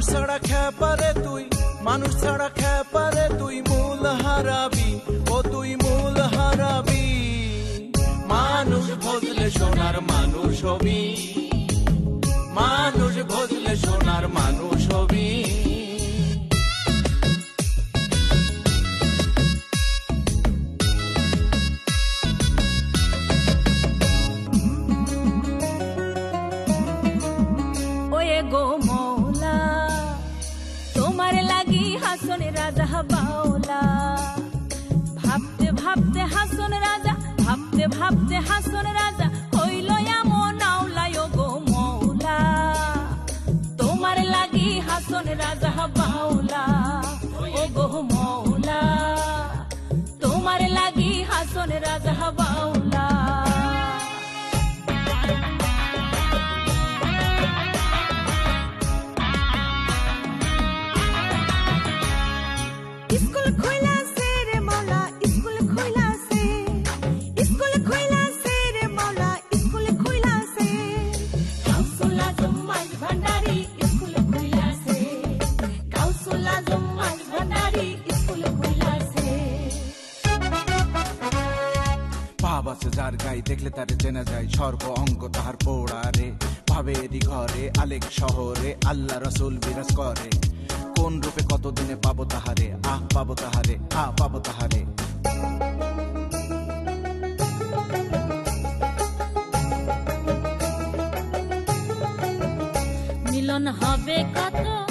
মানুষ ছাড়া খেপারে তুই, মানুষ ছাড়া খেপারে তুই, মূল হারাবি, ও তুই মূল হারাবি। মানুষ ভজলে সোনার মানুষ হবি। মানুষ ভজলে সোনার মানুষ হবি। ওয়ে গো মৌলা তোমার লাগি হাসন রাজা বাউলা ভাবতে ভাবতে হাসন রাজা ভাবতে ভাবতে হাসন রাজা হইল এমন আওলাই ও গো মৌলা তোমার লাগি হাসন রাজা বাউলা ও গো মৌলা তোমার লাগি হাসন রাজা বাউলা আছে যার গাই দেখলে তারে চেনা যায়। সর্ব অঙ্গ তাহার পোড়া রে ভাবেরই ঘরে, আলেক শহরে, আল্লাহ রসুল বিরাজ করে। কোন রূপে কতদিনে পাবো তাহারে? আহ পাবো তাহারে আহ পাবো তাহারে। মিলন হবে কত?